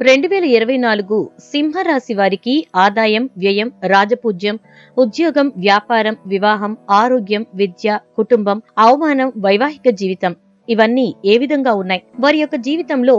రెండు వేల ఇరవై నాలుగు సింహరాశి వారికి ఆదాయం వ్యయం రాజపూజ్యం ఉద్యోగం వ్యాపారం వివాహం ఆరోగ్యం విద్య కుటుంబం అవమానం వైవాహిక జీవితం ఇవన్నీ ఏ విధంగా ఉన్నాయి? వారి యొక్క జీవితంలో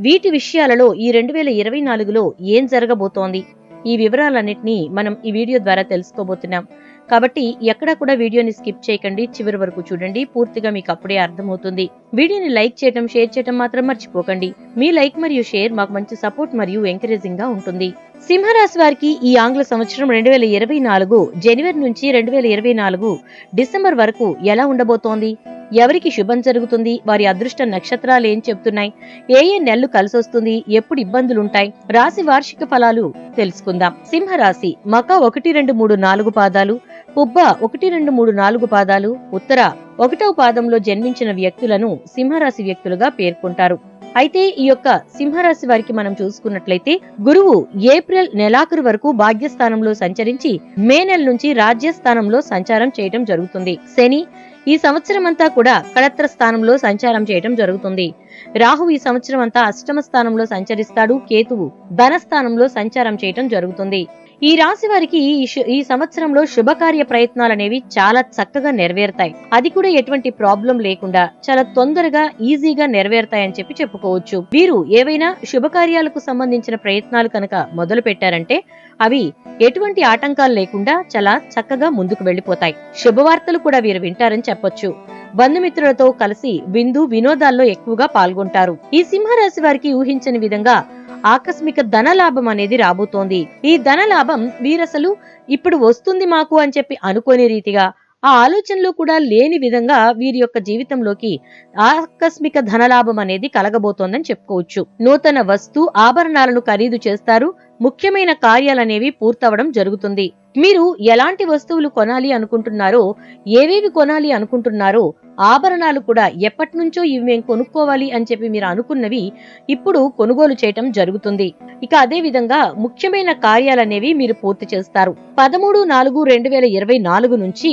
వీటి విషయాలలో ఈ రెండు వేల ఇరవై నాలుగులో ఏం జరగబోతోంది? ఈ వివరాలన్నింటినీ మనం ఈ వీడియో ద్వారా తెలుసుకోబోతున్నాం. కాబట్టి ఎక్కడా కూడా వీడియోని స్కిప్ చేయకండి చివరి వరకు చూడండి పూర్తిగా మీకు అప్పుడే అర్థమవుతుంది. వీడియోని లైక్ చేయడం షేర్ చేయడం మాత్రం మర్చిపోకండి. మీ లైక్ మరియు షేర్ మాకు మంచి సపోర్ట్ మరియు ఎంకరేజింగ్గా ఉంటుంది. సింహరాశి వారికి ఈ ఆంగ్ల సంవత్సరం రెండు వేల ఇరవై నాలుగు జనవరి నుంచి రెండు వేల ఇరవై నాలుగు డిసెంబర్ వరకు ఎలా ఉండబోతోంది? ఎవరికి శుభం జరుగుతుంది? వారి అదృష్ట నక్షత్రాలు ఏం చెప్తున్నాయి? ఏ ఏ నెలలు కలిసొస్తుంది? ఎప్పుడు ఇబ్బందులుంటాయి రాశి వార్షిక ఫలాలు తెలుసుకుందాం. సింహరాశి మక ఒకటి రెండు మూడు నాలుగు పాదాలు. పుబ్బ ఒకటి రెండు మూడు నాలుగు పాదాలు ఉత్తర ఒకటవ పాదంలో జన్మించిన వ్యక్తులను సింహరాశి వ్యక్తులుగా పేర్కొంటారు. అయితే ఈ యొక్క సింహరాశి వారికి మనం చూసుకున్నట్లయితే గురువు ఏప్రిల్ నెలాఖరు వరకు భాగ్యస్థానంలో సంచరించి మే నెల నుంచి రాజ్యస్థానంలో సంచారం చేయటం జరుగుతుంది. శని ఈ సంవత్సరం అంతా కూడా కళత్ర స్థానంలో సంచారం చేయటం జరుగుతుంది. రాహు ఈ సంవత్సరం అంతా అష్టమ స్థానంలో సంచరిస్తాడు. కేతువు ధనస్థానంలో సంచారం చేయటం జరుగుతుంది. ఈ రాశి వారికి ఈ ఈ సంవత్సరంలో శుభకార్య ప్రయత్నాలు అనేవి చాలా చక్కగా నెరవేరుతాయి. అది కూడా ఎటువంటి ప్రాబ్లం లేకుండా చాలా తొందరగా ఈజీగా నెరవేరుతాయని చెప్పి చెప్పుకోవచ్చు. వీరు ఏవైనా శుభకార్యాలకు సంబంధించిన ప్రయత్నాలు కనుక మొదలు పెట్టారంటే అవి ఎటువంటి ఆటంకాలు లేకుండా చాలా చక్కగా ముందుకు వెళ్ళిపోతాయి శుభవార్తలు కూడా వీరు వింటారని చెప్పొచ్చు. బంధుమిత్రులతో కలిసి విందు వినోదాల్లో ఎక్కువగా పాల్గొంటారు. ఈ సింహరాశి వారికి ఊహించని విధంగా ఆకస్మిక ధన లాభం అనేది రాబోతోంది. ఈ ధన లాభం వీరసలు ఇప్పుడు వస్తుంది మాకు అని చెప్పి అనుకోని రీతిగా ఆ ఆలోచనలో కూడా లేని విధంగా వీరి యొక్క జీవితంలోకి ఆకస్మిక ధనలాభం అనేది కలగబోతోందని చెప్పుకోవచ్చు. నూతన వస్తు ఆభరణాలను ఖరీదు చేస్తారు. ముఖ్యమైన కార్యాలనేవి పూర్తవడం జరుగుతుంది. మీరు ఎలాంటి వస్తువులు కొనాలి అనుకుంటున్నారో ఏవేవి కొనాలి అనుకుంటున్నారో ఆభరణాలు కూడా ఎప్పటి నుంచో ఇవి మేము కొనుక్కోవాలి అని చెప్పి మీరు అనుకున్నవి ఇప్పుడు కొనుగోలు చేయటం జరుగుతుంది. ఇక అదే విధంగా ముఖ్యమైన కార్యాలనేవి మీరు పూర్తి చేస్తారు. పదమూడు నాలుగు రెండు వేల ఇరవై నాలుగు నుంచి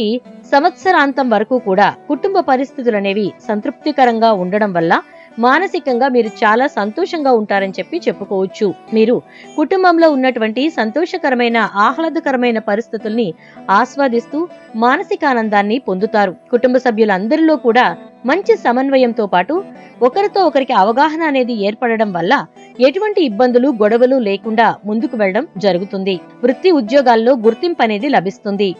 సంవత్సరాంతం వరకు కూడా కుటుంబ పరిస్థితులు అనేవి సంతృప్తికరంగా ఉండడం వల్ల మానసికంగా మీరు చాలా సంతోషంగా ఉంటారని చెప్పి చెప్పుకోవచ్చు. మీరు కుటుంబంలో ఉన్నటువంటి సంతోషకరమైన ఆహ్లాదకరమైన పరిస్థితుల్ని ఆస్వాదిస్తూ మానసిక ఆనందాన్ని పొందుతారు. కుటుంబ సభ్యులందరిలో కూడా మంచి సమన్వయంతో పాటు ఒకరితో ఒకరికి అవగాహన అనేది ఏర్పడడం వల్ల ఎటువంటి ఇబ్బందులు గొడవలు లేకుండా ముందుకు వెళ్ళడం జరుగుతుంది. వృత్తి ఉద్యోగాల్లో గుర్తింపు అనేది లభిస్తుంది.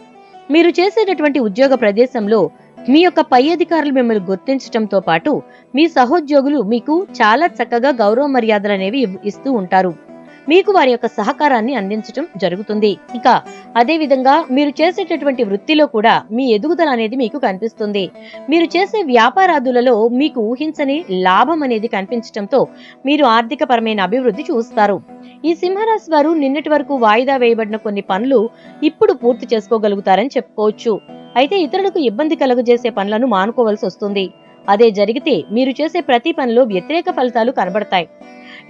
మీరు చేసేటటువంటి ఉద్యోగ ప్రదేశంలో మీ యొక్క పై అధికారులు మిమ్మల్ని గుర్తించడంతో పాటు మీ సహోద్యోగులు మీకు చాలా చక్కగా గౌరవ మర్యాదలు అనేవి ఇస్తూ ఉంటారు. మీకు వారి యొక్క సహకారాన్ని అందించడం జరుగుతుంది. ఇక అదే విధంగా మీరు చేసేటటువంటి వృత్తిలో కూడా మీ ఎదుగుదల అనేది మీకు కనిపిస్తుంది. మీరు చేసే వ్యాపారాదులలో మీకు ఊహించని లాభం అనేది కనిపించడంతో మీరు ఆర్థిక పరమైన అభివృద్ధి చూస్తారు. ఈ సింహరాశి వారు నిన్నటి వరకు వాయిదా వేయబడిన కొన్ని పనులు ఇప్పుడు పూర్తి చేసుకోగలుగుతారని చెప్పుకోవచ్చు. అయితే ఇతరులకు ఇబ్బంది కలుగజేసే పనులను మానుకోవాల్సి వస్తుంది. అదే జరిగితే మీరు చేసే ప్రతి పనిలో వ్యతిరేక ఫలితాలు కనబడతాయి.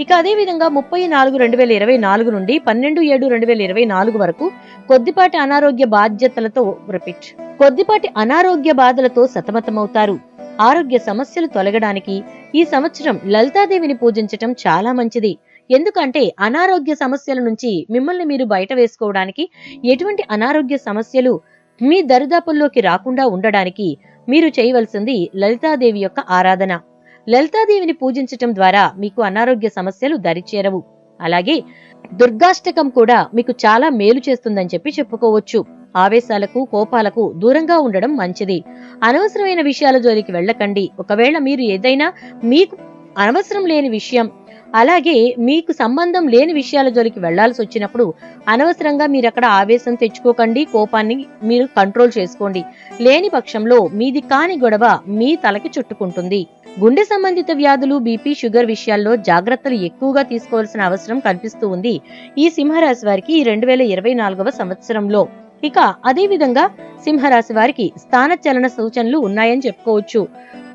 ఇక అదే విధంగా ముప్పై నాలుగు రెండు వేల ఇరవై నాలుగు నుండి పన్నెండు ఏడు రెండు వేల ఇరవై నాలుగు వరకు కొద్దిపాటి అనారోగ్య బాధ్యతలతో రిపీట్. కొద్దిపాటి అనారోగ్య బాధలతో సతమతమవుతారు. ఆరోగ్య సమస్యలు తొలగడానికి ఈ సంవత్సరం లలితాదేవిని పూజించటం చాలా మంచిది. ఎందుకంటే అనారోగ్య సమస్యల నుంచి మిమ్మల్ని మీరు బయట వేసుకోవడానికి ఎటువంటి అనారోగ్య సమస్యలు మీ దరిదాపుల్లోకి రాకుండా ఉండడానికి మీరు చేయవలసింది లలితాదేవి యొక్క ఆరాధన. లలితాదేవిని పూజించటం ద్వారా మీకు అనారోగ్య సమస్యలు దరిచేరవు. అలాగే దుర్గాష్టకం కూడా మీకు చాలా మేలు చేస్తుందని చెప్పి చెప్పుకోవచ్చు. ఆవేశాలకు కోపాలకు దూరంగా ఉండడం మంచిది. అనవసరమైన విషయాల జోలికి వెళ్ళకండి. ఒకవేళ మీరు ఏదైనా మీకు అనవసరం లేని విషయం అలాగే మీకు సంబంధం లేని విషయాల జోలికి వెళ్ళాల్సి వచ్చినప్పుడు అనవసరంగా మీరు అక్కడ ఆవేశం తెచ్చుకోకండి కోపాన్ని మీరు కంట్రోల్ చేసుకోండి. లేని పక్షంలో మీది కాని గొడవ మీ తలకి చుట్టుకుంటుంది. గుండె సంబంధిత వ్యాధులు బీపీ షుగర్ విషయాల్లో జాగ్రత్తలు ఎక్కువగా తీసుకోవాల్సిన అవసరం కనిపిస్తూ ఉంది. ఈ సింహరాశి వారికి ఈ రెండు వేల ఇరవై నాలుగవ సంవత్సరంలో. ఇక అదే విధంగా సింహరాశి వారికి స్థానచలన సూచనలు ఉన్నాయని చెప్పుకోవచ్చు.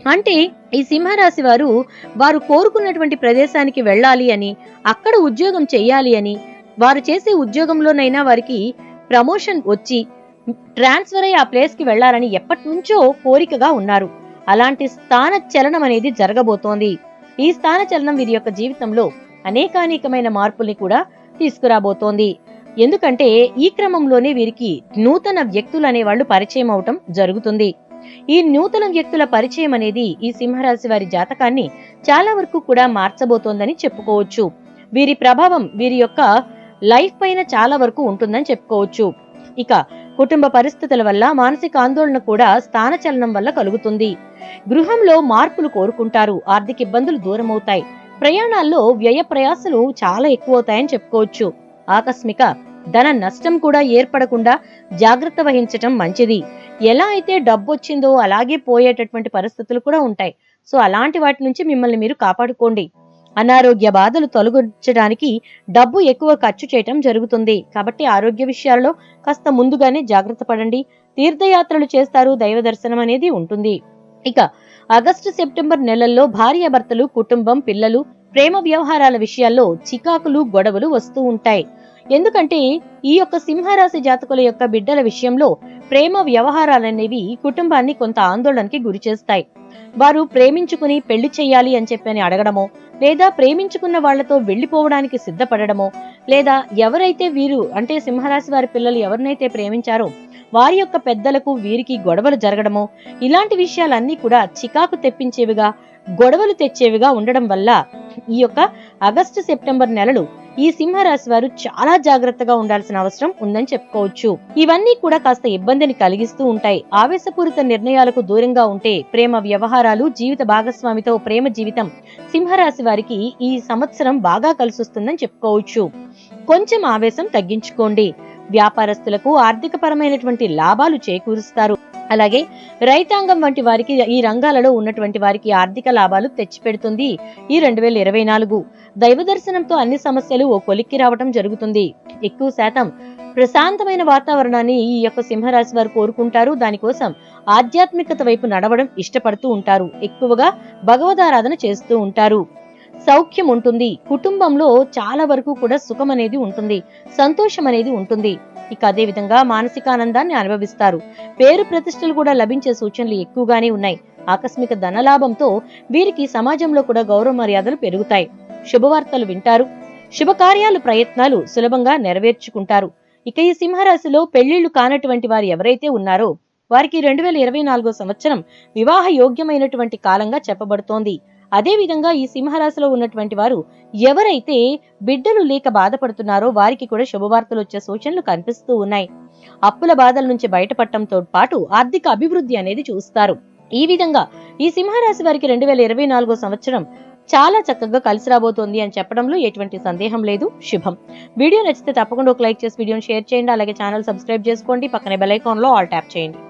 అంటే ఈ సింహరాశి వారు వారు కోరుకున్నటువంటి ప్రదేశానికి వెళ్ళాలి అని అక్కడ ఉద్యోగం చెయ్యాలి అని వారు చేసే ఉద్యోగంలోనైనా వారికి ప్రమోషన్ వచ్చి ట్రాన్స్ఫర్ అయ్యి ఆ ప్లేస్కి వెళ్ళాలని ఎప్పటి నుంచో కోరికగా ఉన్నారు. అలాంటి స్థాన చలనం అనేది జరగబోతోంది. ఈ స్థాన చలనం వీరి యొక్క జీవితంలో అనేకానేకమైన మార్పుల్ని కూడా తీసుకురాబోతోంది. ఎందుకంటే ఈ క్రమంలోనే వీరికి నూతన వ్యక్తులు అనేవాళ్ళు పరిచయం అవటం జరుగుతుంది. ఈ నూతన వ్యక్తుల పరిచయం అనేది ఈ సింహరాశి వారి జాతకాన్ని చాలా వరకు కూడా మార్చబోతోందని చెప్పుకోవచ్చు. వీరి ప్రభావం వీరి యొక్క లైఫ్ పైన చాలా వరకు ఉంటుందని చెప్పుకోవచ్చు. ఇక కుటుంబ పరిస్థితుల వల్ల మానసిక ఆందోళన కూడా స్థానచలనం వల్ల కలుగుతుంది. గృహంలో మార్పులు కోరుకుంటారు. ఆర్థిక ఇబ్బందులు దూరమవుతాయి. ప్రయాణాల్లో వ్యయ ప్రయాసలు చాలా ఎక్కువ అవుతాయని చెప్పుకోవచ్చు. ఆకస్మిక ధన నష్టం కూడా ఏర్పడకుండా జాగ్రత్త వహించటం మంచిది. ఎలా అయితే డబ్బు వచ్చిందో అలాగే పోయేటటువంటి పరిస్థితులు కూడా ఉంటాయి. సో అలాంటి వాటి నుంచి మిమ్మల్ని మీరు కాపాడుకోండి. అనారోగ్య బాధలు తొలగించడానికి డబ్బు ఎక్కువ ఖర్చు చేయటం జరుగుతుంది. కాబట్టి ఆరోగ్య విషయాల్లో కాస్త ముందుగానే జాగ్రత్త పడండి. తీర్థయాత్రలు చేస్తారు దైవ దర్శనం అనేది ఉంటుంది. ఇక ఆగస్టు సెప్టెంబర్ నెలల్లో భార్యాభర్తలు కుటుంబం పిల్లలు ప్రేమ వ్యవహారాల విషయాల్లో చికాకులు గొడవలు వస్తూ ఉంటాయి. ఎందుకంటే ఈ యొక్క సింహరాశి జాతకుల యొక్క బిడ్డల విషయంలో ప్రేమ వ్యవహారాలనేవి కుటుంబాన్ని కొంత ఆందోళనకి గురి చేస్తాయి. వారు ప్రేమించుకుని పెళ్ళి చేయాలి అని చెప్పని అడగడమో లేదా ప్రేమించుకున్న వాళ్ళతో వెళ్ళిపోవడానికి సిద్ధపడడమో లేదా ఎవరైతే వీరు అంటే సింహరాశి వారి పిల్లలు ఎవరినైతే ప్రేమించారో వారి యొక్క పెద్దలకు వీరికి గొడవలు జరగడము. ఇలాంటి విషయాలన్నీ కూడా చికాకు తెప్పించేవిగా గొడవలు తెచ్చేవిగా ఉండడం వల్ల ఈ యొక్క ఆగస్టు సెప్టెంబర్ నెలలు ఈ సింహరాశి వారు చాలా జాగ్రత్తగా ఉండాల్సిన అవసరం ఉందని చెప్పుకోవచ్చు. ఇవన్నీ కూడా కాస్త ఇబ్బందిని కలిగిస్తూ ఉంటాయి. ఆవేశపూరిత నిర్ణయాలకు దూరంగా ఉంటే ప్రేమ వ్యవహారాలు జీవిత భాగస్వామితో ప్రేమ జీవితం సింహరాశి వారికి ఈ సంవత్సరం బాగా కలిసొస్తుందని చెప్పుకోవచ్చు. కొంచెం ఆవేశం తగ్గించుకోండి. వ్యాపారస్తులకు ఆర్థిక పరమైనటువంటి లాభాలు చేకూరుస్తారు. అలాగే రైతాంగం వంటి వారికి ఈ రంగాలలో ఉన్నటువంటి వారికి ఆర్థిక లాభాలు తెచ్చిపెడుతుంది. ఈ రెండు వేల ఇరవై నాలుగు దైవ దర్శనంతో అన్ని సమస్యలు ఓ కొలిక్కి రావటం జరుగుతుంది. ఎక్కువ శాతం ప్రశాంతమైన వాతావరణాన్ని ఈ యొక్క సింహరాశి వారు కోరుకుంటారు. దానికోసం ఆధ్యాత్మికత వైపు నడవడం ఇష్టపడుతూ ఉంటారు. ఎక్కువగా భగవదారాధన చేస్తూ ఉంటారు. సౌఖ్యం ఉంటుంది. కుటుంబంలో చాలా వరకు కూడా సుఖం అనేది ఉంటుంది. సంతోషం అనేది ఉంటుంది. ఇక అదే విధంగా మానసికానందాన్ని అనుభవిస్తారు. పేరు ప్రతిష్టలు కూడా లభించే సూచనలు ఎక్కువగానే ఉన్నాయి. ఆకస్మిక ధనలాభంతో వీరికి సమాజంలో కూడా గౌరవ మర్యాదలు పెరుగుతాయి. శుభవార్తలు వింటారు. శుభకార్యాలు ప్రయత్నాలు సులభంగా నెరవేర్చుకుంటారు. ఇక ఈ సింహరాశిలో పెళ్ళిళ్ళు కానటువంటి వారు ఎవరైతే ఉన్నారో వారికి రెండు వేల ఇరవై నాలుగో సంవత్సరం వివాహ యోగ్యమైనటువంటి కాలంగా చెప్పబడుతోంది. అదేవిధంగా ఈ సింహరాశిలో ఉన్నటువంటి వారు ఎవరైతే బిడ్డలు లేక బాధపడుతున్నారో వారికి కూడా శుభవార్తలు వచ్చే సూచనలు కనిపిస్తూ ఉన్నాయి. అప్పుల బాధల నుంచి బయటపడటంతో పాటు ఆర్థిక అభివృద్ధి అనేది చూస్తారు. ఈ విధంగా ఈ సింహరాశి వారికి రెండు వేల ఇరవై నాలుగో సంవత్సరం చాలా చక్కగా కలిసి రాబోతోంది అని చెప్పడంలో ఎటువంటి సందేహం లేదు. శుభం. వీడియో నచ్చితే తప్పకుండా ఒక లైక్ చేసి వీడియోని షేర్ చేయండి. అలాగే ఛానల్ సబ్స్క్రైబ్ చేసుకోండి. పక్కనే బెల్ ఐకాన్లో ఆల్ ట్యాప్ చేయండి.